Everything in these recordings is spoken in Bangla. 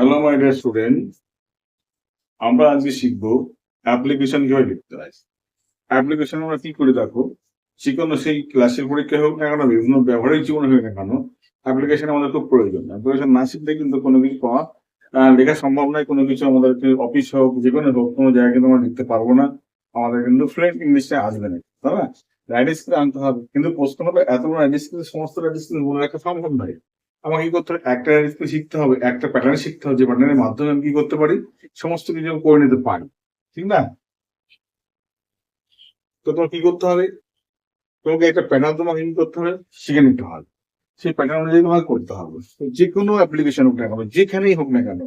হ্যালো মাই ডিয়ার স্টুডেন্ট আমরা আজকে শিখব অ্যাপ্লিকেশন কীভাবে লিখতে হয়। অ্যাপ্লিকেশন আমরা কি করে দেখো? কোনো সেই ক্লাসের পরীক্ষায় হোক না কেন, বিভিন্ন ব্যবহারিক জীবনে হোক না কেন অ্যাপ্লিকেশন আমাদের খুব প্রয়োজন। অ্যাপ্লিকেশন না শিখলে কিন্তু কোনো কিছু পাওয়া লেখা সম্ভব নয়। কোনো কিছু আমাদেরকে অফিস হোক যে কোনো হোক, কোনো জায়গায় কিন্তু আমরা লিখতে পারব না। আমাদের কিন্তু ফ্রেন্ড ইংলিশে আসবে না। তাই না? রাইট স্কিল আনতে হবে। কিন্তু প্রশ্ন হবে এত বড় স্কিল সমস্ত রাইট স্কিল মনে রাখা সম্ভব নয়। আমাকে কি করতে হবে? একটা স্কিল শিখতে হবে, একটা প্যাটার্ন শিখতে হবে, যে প্যাটার্নের মাধ্যমে আমি কি করতে পারি? সমস্ত কিছু করে নিতে পারি। ঠিক না? তো তোমার কি করতে হবে? তোমাকে একটা প্যাটার্ন তোমাকে কি করতে হবে? শিখে নিতে হবে। সেই প্যাটার্ন অনুযায়ী তোমাকে করতে হবে। যে কোনো অ্যাপ্লিকেশন হোক না কেন, যেখানেই হোক না কেন,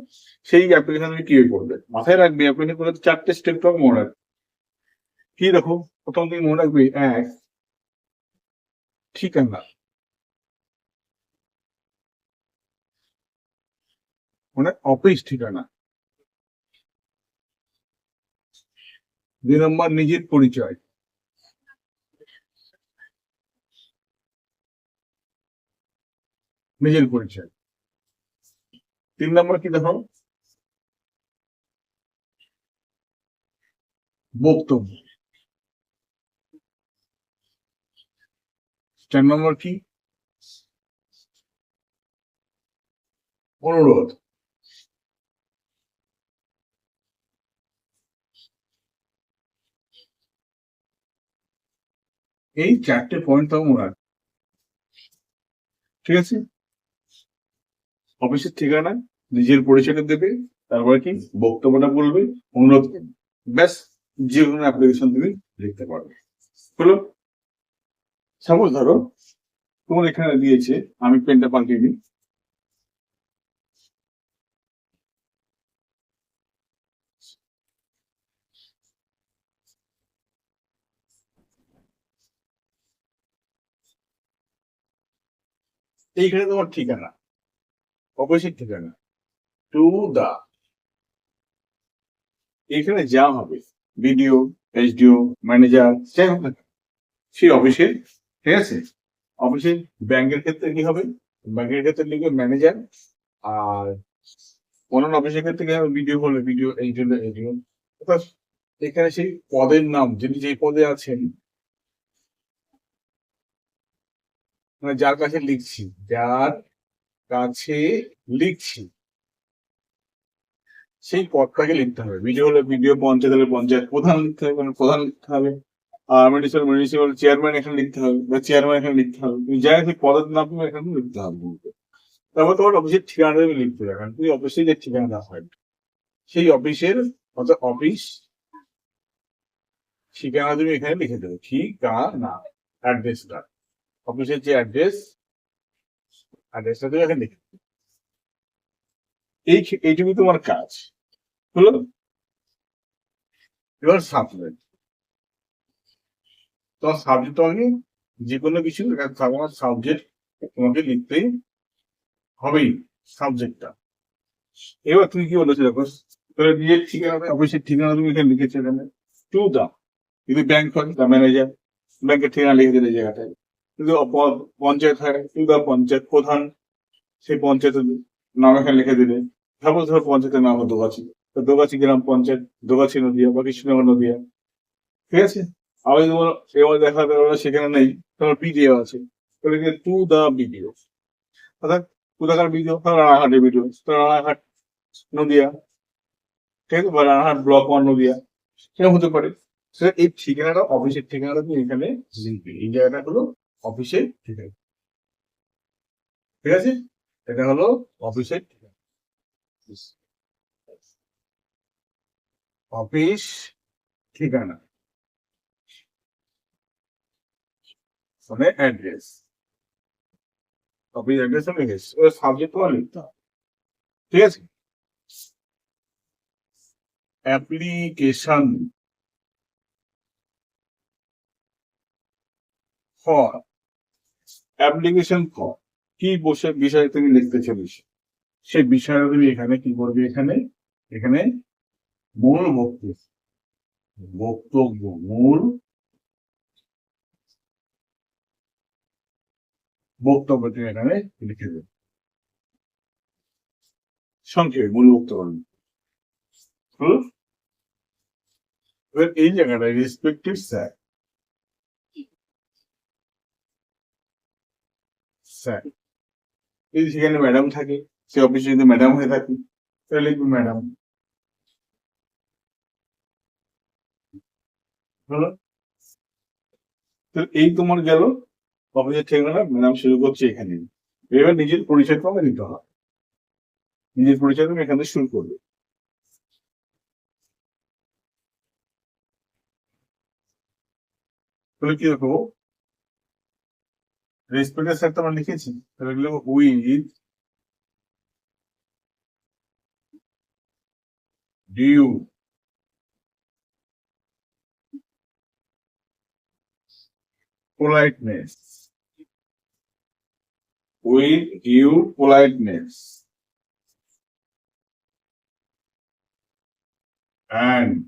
সেই অ্যাপ্লিকেশন তুমি কীভাবে করবে? মাথায় রাখবে অ্যাপ্লিকেশন করতে চারটে স্টেপ তোমাকে মনে রাখবে। কি দেখো? প্রথম তুমি মনে রাখবে, এক ঠিকানা মানে অফিস ঠিকানা। দুই নম্বর নিজের পরিচয়। নিজের পরিচয়। তিন নম্বর কি দেখো বক্তব্য। চার নম্বর কি? অনুরোধ। এই চারটে পয়েন্ট তো মনে রাখবে। ঠিক আছে? অফিসের ঠিকানা, নিজের পরিচয়টা দেবে, তারপরে কি? বক্তব্যটা বলবে, অনুরোধ ব্যাস, যে কোনো অ্যাপ্লিকেশন তুমি লিখতে পারবে। হলো সাপোজ ধরো, তোমার এখানে দিয়েছে, আমি পেনটা পাল্টিয়ে দিই। এইখানে তোমার ঠিকানা। অফিসের ঠিকানা। টু দা এখানে যা হবে। বিডিও, এসডিও, ম্যানেজার, যাই সেই অফিসে, ঠিক আছে? অফিসে ব্যাংকের ক্ষেত্রে কি হবে? ব্যাংকের ক্ষেত্রে লিখবে ম্যানেজার। আর অন্যান্য অফিসের ক্ষেত্রে কি হবে? বিডিও হলে বিডিও এইচডিও এইচডিও অর্থাৎ এখানে সেই পদের নাম, যিনি যে পদে আছেন মানে যার কাছে লিখছি, যার কাছে লিখছি, সেই পদটাকে লিখতে হবে। ভিডিও হলে ভিডিও, পঞ্চায়েত হলে পঞ্চায়েত, প্রধান লিখতে হবে মানে প্রধান লিখতে হবে আর মিউনিসিপাল মিউনিসিপাল চেয়ারম্যান এখানে লিখতে হবে, বা চেয়ারম্যান এখানে লিখতে হবে, তুমি যাই সেই পদের নাম তুমি এখানে লিখতে হবে। তারপর তোমার অফিসের ঠিকানাটা তুমি লিখতে হবে তুমি অফিসে যে ঠিকানা হয়, সেই অফিসের অর্থাৎ অফিস ঠিকানা তুমি এখানে লিখে দেবে। ঠিকানা অ্যাড্রেসটা অফিসের যে অ্যাড্রেস অ্যাড্রেসটা তুমি এখানে লিখে। এই এইটুকুই তোমার কাজ। হলো, এবার সাবজেক্ট তোমার সাবজেক্ট তোমাকে যে কোনো কিছু সাবজেক্ট তোমাকে লিখতেই হবেই সাবজেক্টটা এবার তুমি কি বলেছ দেখো তোর নিজের ঠিকানা অফিসের ঠিকানা তুমি এখানে লিখেছো এখানে। টু দা যদি ব্যাংক হয় দা ম্যানেজার ব্যাংকের ঠিকানা লিখে দিলে জায়গাটায়। পঞ্চায়েত হয় টু দা পঞ্চায়েত প্রধান, সেই পঞ্চায়েতের নাম এখানে লিখে দিলে। সাপোজ ধরো পঞ্চায়েতের নাম দোগাছি। দোগাছি গ্রাম পঞ্চায়েত, দোগাছি নদিয়া বা কৃষ্ণনগর নদিয়া। ঠিক আছে? আবার তোমার এবার দেখা গেল সেখানে নেই তোমার বিডিও আছে। টু দা বিডিও অর্থাৎ কোথাকার বিডিও রানাঘাটের বিডিও রানাঘাট নদিয়া, ঠিক আছে? বা রানাঘাট ব্লক ওয়ান নদিয়া। সেরকম হতে পারে। এই ঠিকানাটা অফিসের ঠিকানাটা তুমি এখানে লিখবে। এই জায়গাটা হলো অফিসের ঠিকানা ঠিক আছে? এটা হলো অফিসের ঠিকানা অফিস ঠিকানা। মানে অ্যাড্রেস অফিস অ্যাড্রেস লিখে গেছে ওই সাবজেক্ট তোমার লিখতে ঠিক আছে? অ্যাপ্লিকেশন ফর অ্যাপ্লিকেশন ফর কি বসে বিষয়ে তুমি লিখতে চলেছ। সেই বিষয়ে তুমি এখানে কি করবে এখানে? এখানে মূল বক্তব্য বক্তব্য মূল বক্তব্য তুমি এখানে লিখে দেবে। সংক্ষেপে মূল বক্তব্য। এই জায়গাটায় রেসপেক্টিভ স্যার যদি সেখানে ম্যাডাম থাকে, সে অফিসে যদি ম্যাডাম হয়ে থাকে, তাহলে লিখবে ম্যাডাম এই তোমার গেল অফিসের ঠিকানা ম্যাডাম শুরু করছে এখানে। এবার নিজের পরিচয় তোমাকে দিতে হবে। নিজের পরিচয় তুমি এখান শুরু করবে। তাহলে কি দেখো? রেসপেক্টের স্যার তো আমরা লিখেছি তাহলে with due politeness with due politeness and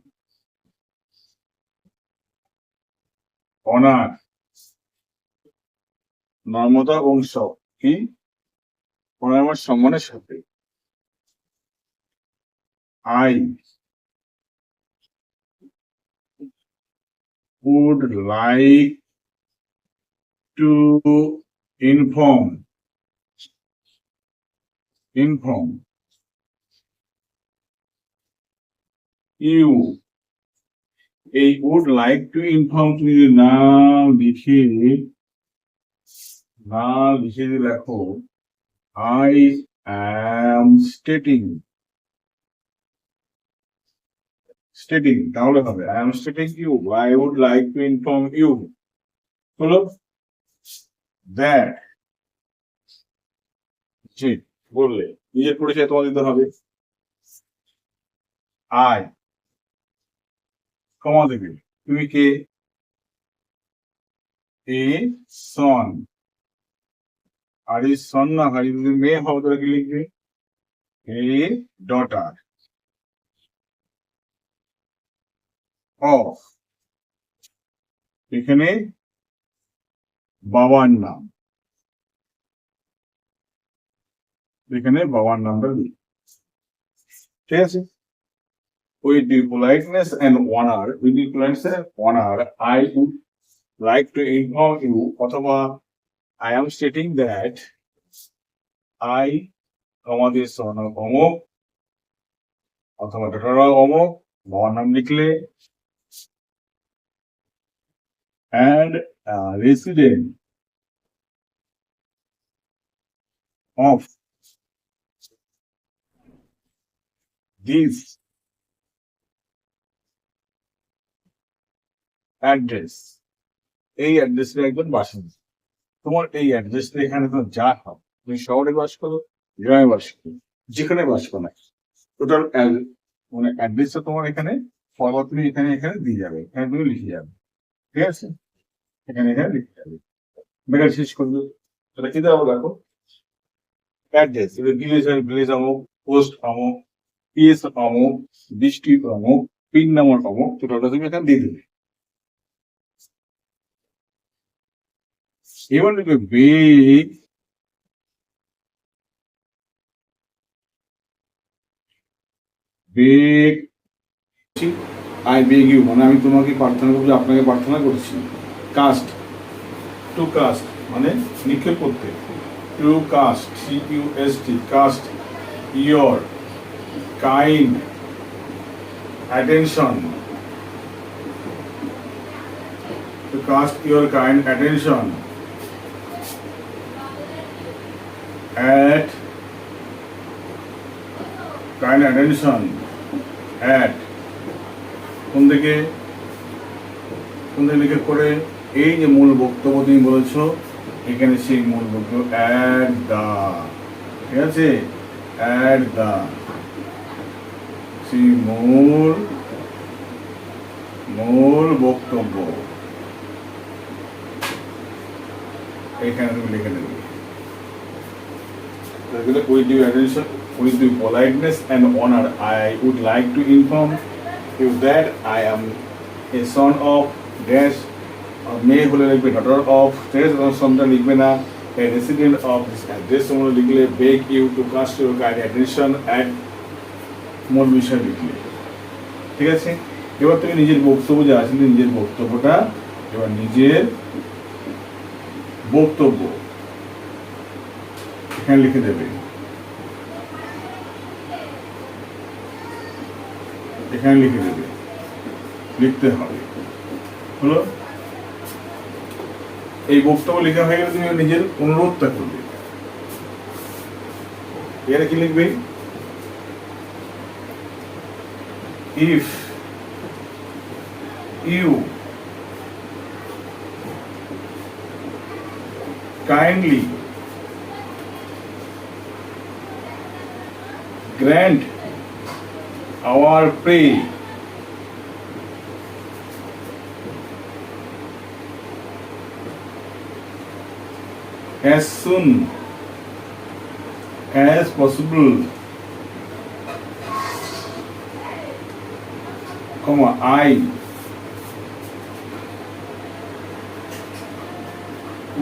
honor Narmada এবং কি আমার সম্মানের সাথে I would like to inform inform you এই would like to inform তুমি যদি না লিখে না লিখে যদি লেখো I am stating stating তাহলে হবে I am stating you I would like to inform you হলো that জি বললে নিজের পরিচয় তোমার দিতে হবে আই কমা দেবে তুমি কে এ সন আর এই সন না হয় যদি মেয়ে হবে তাহলে কি লিখবে এ ডটার অফ এখানে বাবার নাম এখানে বাবার নামটা দিই ঠিক আছে with the politeness and honor with the politeness and honor I would like to inform you অথবা I am stating that I আমাদের son of অমুক অথবা daughter of অমুক বাবার নাম লিখলে and uh, resident of this address এই অ্যাড্রেসের একজন বাসিন্দা তোমার এই অ্যাড্রেসটা এখানে তো যা হবে। তুমি শহরে বাস করো, গ্রামে বাস করো, যেখানে বাস করো টোটাল মানে অ্যাড্রেসটা তোমার এখানে ফরওয়ার্ড তুমি এখানে এখানে দিয়ে যাবে, এখানে তুমি লিখে যাবে। ঠিক আছে? এখানে এখানে লিখে যাবে। মেঘা শেষ করবে তাহলে কি দেবো দেখো? অ্যাড্রেস ভিলেজ ভিলেজ অমুক পোস্ট অমুক পিএস অমুক ডিস্ট্রিক্ট অমুক পিন নাম্বার অমুক টোটালটা তুমি এখানে দিয়ে দেবে। এবার লিখবে বেগ বেগ আই বেগ ইউ মানে আমি তোমাকে প্রার্থনা করছি আপনাকে প্রার্থনা করছি। কাস্ট টু কাস্ট মানে নিক্ষেপ করতে। To cast C U S T cast your kind attention. To cast your kind attention. At kind attention at কোন দিকে? কোন দিকে লিখে করে? এই যে মূল বক্তব্য তুমি বলেছ, এখানে সেই মূল বক্তব্য অ্যাট দা ঠিক আছে? অ্যাট দা সেই মূল মূল বক্তব্য। এখানে তুমি লিখে নেবে with due attention, with due politeness and honor, I would like to inform you that I am a son of dash মেয়ে হলে লিখবে ডটার অফ এবং সনটা লিখবে না a resident of this address তোমরা লিখলে beg you to cast your kind attention at মোট বিষয় লিখলে ঠিক আছে এবার তুমি নিজের বক্তব্য যে আসলে নিজের বক্তব্যটা এবার নিজের বক্তব্য এখানে লিখে দেবে। এখানে লিখে দেবে। লিখতে হবে। হলো? এই বক্তব্য লেখা হয়ে গেলে তুমি নিজের অনুরোধটা করবে। এখানে কি লিখবে? If you kindly grant our plea as soon as possible comma I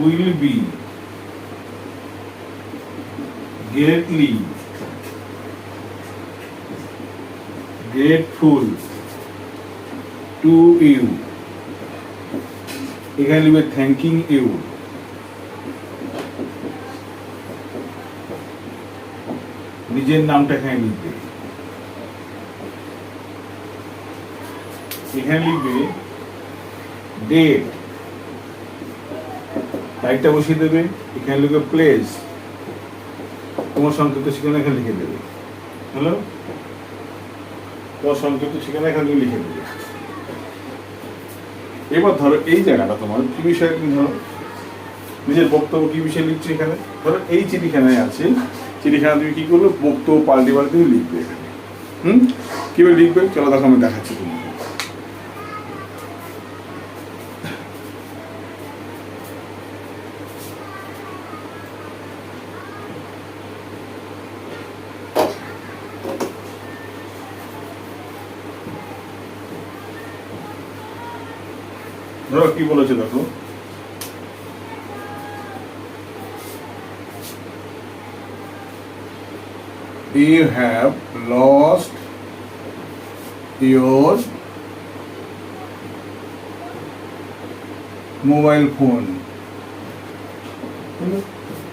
will be greatly grateful to you. এখানে লিখবে থ্যাঙ্কিং ইউ নিজের নামটা এখানে লিখবে। এখানে লিখবে ডেট তারিখটা বসিয়ে দেবে, এখানে লিখবে প্লেস তোমার সংক্ষিপ্ত ঠিকানা এখানে লিখে দেবে। হ্যালো তোমার সংক্ষিপ্ত ঠিকানা এখানে তুমি লিখে দিলে। এবার ধরো এই জায়গাটা তোমার কি বিষয়ে তুমি ধরো? নিজের বক্তব্য কি বিষয়ে লিখছো এখানে? ধরো এই চিঠিখানায় আছে, চিঠিখানা তুমি কি করবে বক্তব্য পাল্টে পাল্টে তুমি লিখবে হুম? কীভাবে লিখবে? চলো দেখো আমি দেখাচ্ছি তোমাকে। ধরো কি বলেছে দেখো You have lost your mobile phone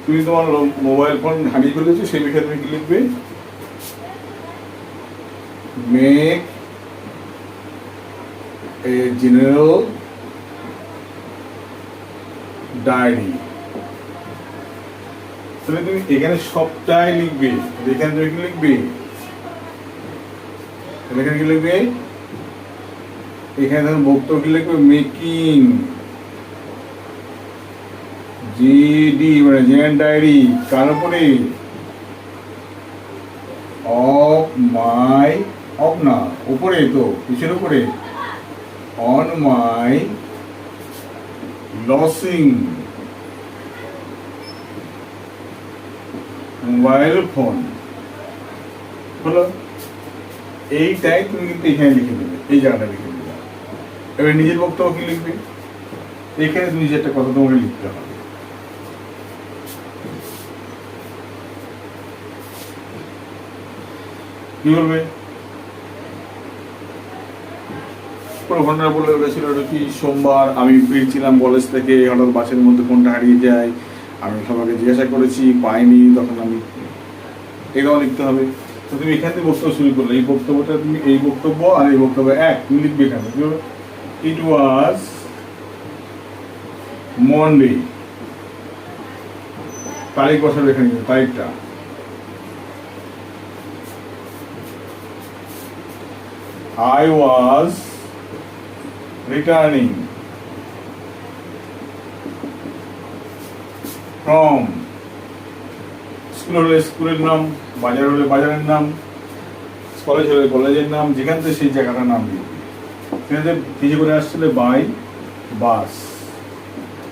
তুমি তোমার মোবাইল ফোন হারিয়ে ফেলেছো সেই বিষয়ে তুমি কি লিখবে? Make a general diary. তাহলে তুমি এখানে সবটাই লিখবে। এখানে তুমি কি লিখবে? এখানে কি লিখবে? এখানে ধরুন বক্তব্য কি লিখবে? মেকিং। জিডি মানে জেনারেল ডায়েরি, কার উপরে? অফ মাই, অফ না, উপরে তো কিসের উপরে। On my losing mobile phone. হলো এইটাই তুমি কিন্তু এখানে লিখে দেবে, এই জায়গাটা লিখে দেবে। এবার নিজের বক্তব্য কি লিখবে? এখানে তুমি যে একটা কথা তোমাকে লিখতে হবে। কি বলবে? পুরো ঘটনা বলে ওটা কি সোমবার? আমি ফিরছিলাম কলেজ থেকে, হঠাৎ বাসের মধ্যে ফোনটা হারিয়ে যায়। আমি সবাইকে জিজ্ঞাসা করেছি, পাইনি, তখন আমি এটাও লিখতে হবে। তো তুমি এখান থেকে বক্তব্য শুরু করলে, এই বক্তব্যটা তুমি, এই বক্তব্য আর এই বক্তব্য এক, তুমি লিখবে এখানে। ইট ওয়াজ মন্ডে তারিখ বসাবে এখানে, তারিখটা। I was returning from school হলে স্কুলের নাম, বাজার হলে বাজারের নাম কলেজ হলে কলেজের নাম, যেখান থেকে সেই জায়গাটার নাম লিখবে সেখানে কিছু করে আসছিলে বাই বাস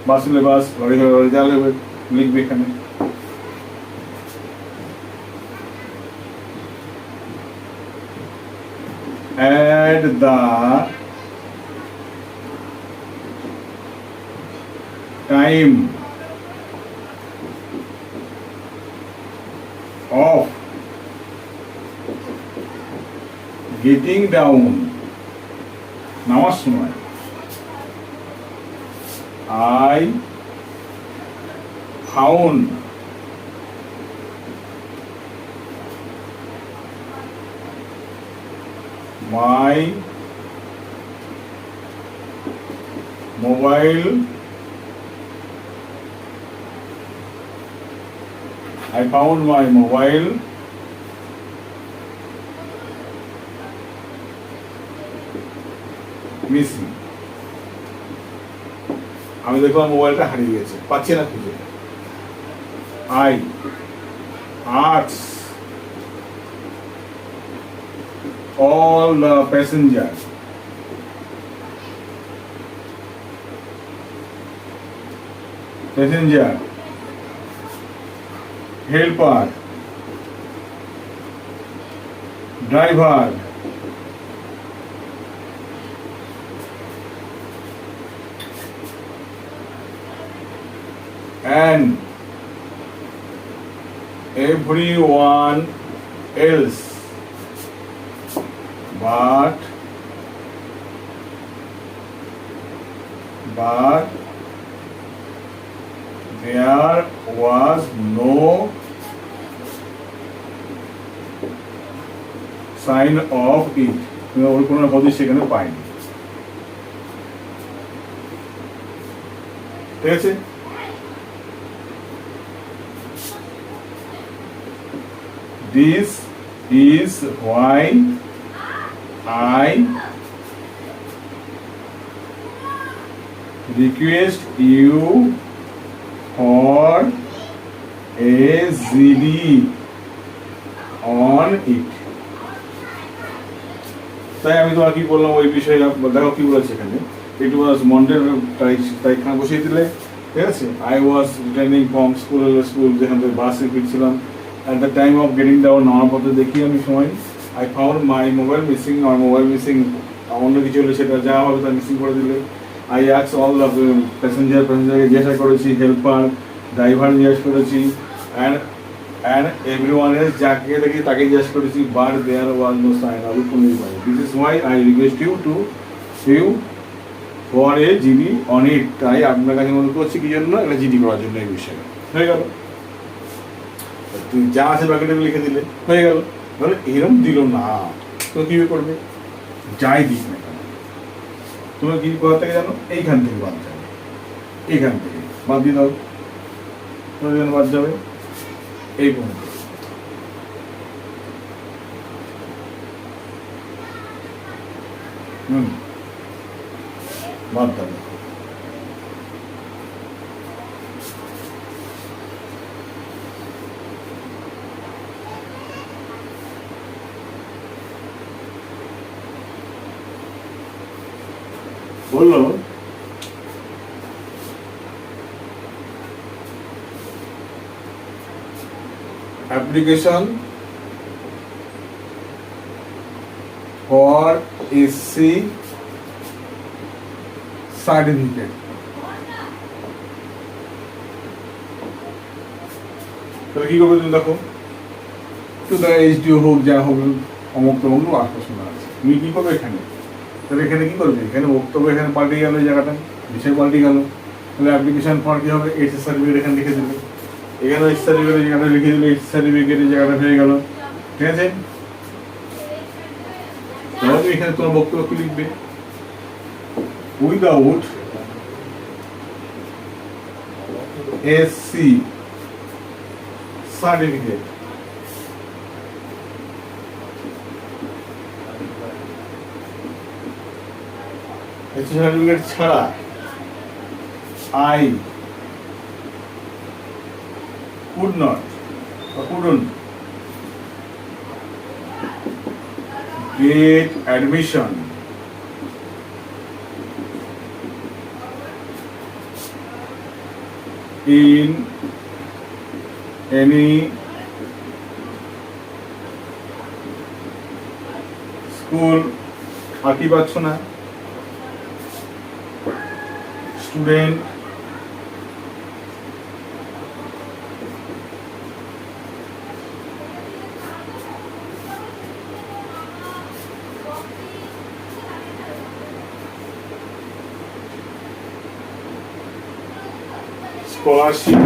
বাস হলে বাস লরি হলে লরি যা লিখবে লিখবে এখানে। at the time of getting down নামার সময় I found my mobile I found my mobile missing আমি দেখলাম মোবাইলটা হারিয়ে গেছে পাচ্ছি না খুঁজে আই আর্টস all the passengers passenger helper driver and everyone else. But but there was no of it তুমি ওর কোনো হদিস সেখানে পাইনি ঠিক আছে This is why I request you for a ZD on it. তাই আমি তোমার কি বললাম, ওই বিষয়ে দেখো কি বলেছে এখানে। ইট ওয়াজ মন্ডের তারিখ তারিখখানা বসিয়ে দিলে, ঠিক আছে? I was returning from school school যেখান থেকে বাসে ফিরছিলাম। At the time of getting down নামার পথে দেখি আমি সময়। I found my mobile missing আমার মোবাইল মিসিং অন্য কিছু হলে সেটা যা হবে তা মিসিং করে দিলে। আই অ্যাক্স অল দ্য প্যাসেঞ্জার প্যাসেঞ্জারকে জিজ্ঞাসা করেছি হেল্পার ড্রাইভার জিজ্ঞাসা করেছি। অ্যান্ড অ্যান্ড এভরি ওয়ান যাকে দেখি তাকে জিজ্ঞাসা করেছি দেয়ার ওয়াজ নো সাইন আলু police by this is why I request you to you for a GD on it তাই আপনার কাছে মনে করছি কি জন্য? একটা জিডি করার জন্য এই বিষয়ে। হয়ে গেল। তুমি যা আছে বাকিটা লিখে দিলে। হয়ে গেল। ধরো এরম দিল না। তো কি করবে? যাই দিস না কেন। তুমি কি কোথা থেকে জানো? এইখান থেকে বাদ যাবে। এইখান থেকে। বাদ দিয়ে দাও। বাদ যাবে। এই পর্যন্ত হুম বাদ দাও বলল application for SC certificate. তাহলে কি করবে তুমি দেখো? তো তারা এইচডিও হোক, যা হোক অমুক তমুক আশ্বাসন আছে। তুমি কি করবে এখানে? তাহলে এখানে কি করবে? এখানে বক্তব্য, এখানে পাল্টে গেল এই জায়গাটা, বিষয় পাল্টে গেল। তাহলে অ্যাপ্লিকেশন ফর কি হবে? এইচ এস সার্টিফিকেট এখানে লিখে দেবে। এখানে সার্টিফিকেটের জায়গাটা লিখে দিলে এইচ সার্টিফিকেটের জায়গাটা হয়ে গেল। ঠিক আছে? তাহলে তুমি এখানে তোমার বক্তব্য কি লিখবে? উইদাউট এসসি সার্টিফিকেট সার্টিফিকেট ছাড়া I could not or couldn't get admission in any school আর কি পাচ্ছ না student scholarship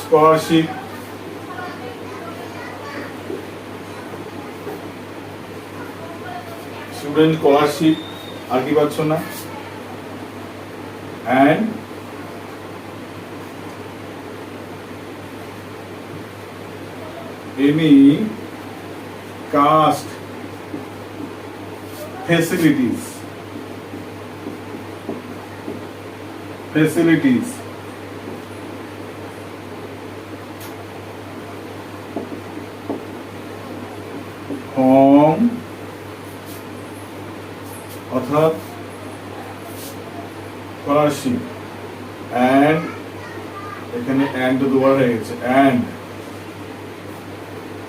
scholarship student scholarship আর কি পাচ্ছ না and any caste facilities. Facilities. From অর্থাৎ স্কলারশিপ অ্যান্ড এখানে অ্যান্ড দুবার হয়ে গেছে। And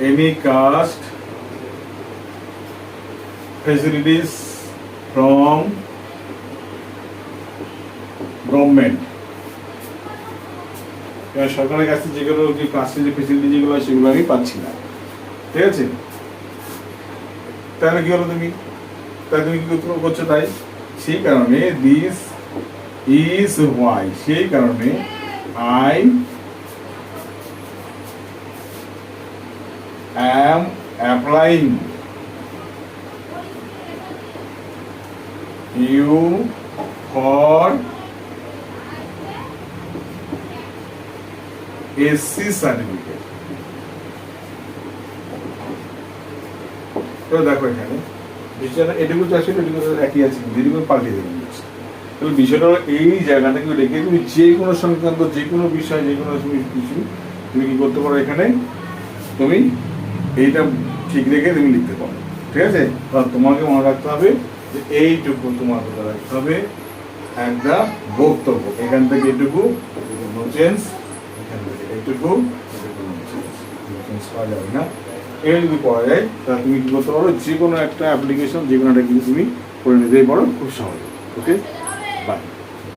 any caste facilities from government সরকারের কাছে যেগুলো যে কাস্টের যে ফেসিলিটি যেগুলো সেগুলো আমি পাচ্ছি না। ঠিক আছে? তাহলে কি হলো তুমি? তাই তুমি কি করছ তাই? সেই কারণে দিস ইজ ওয়াই সেই কারণে I am applying you for SC certificate. তো দেখো এখানে, বিষয়টা এটুকু চাচ্ছিল এটুকু একই আছে যেটুকু পাল্টে দেবেন তাহলে বিষয়টা এই জায়গাটাকে রেখে তুমি যে কোনো সংক্রান্ত, যে কোনো বিষয়, যে কোনো কিছু, তুমি কি করতে পারো এখানে? তুমি এইটা ঠিক রেখে তুমি লিখতে পারো। ঠিক আছে? তোমাকে মনে রাখতে হবে যে এইটুকু তোমার মনে রাখতে হবে একটা বক্তব্য। এখান থেকে এটুকু নো চেঞ্জ এখান থেকে এটুকু করা যাবে না। এই যদি পাওয়া যায়, তাহলে তুমি কি করতে যে কোনো একটা অ্যাপ্লিকেশন যে কোনো একটা কিছু তুমি করে নিতেই পারো, খুব সহজে। ওকে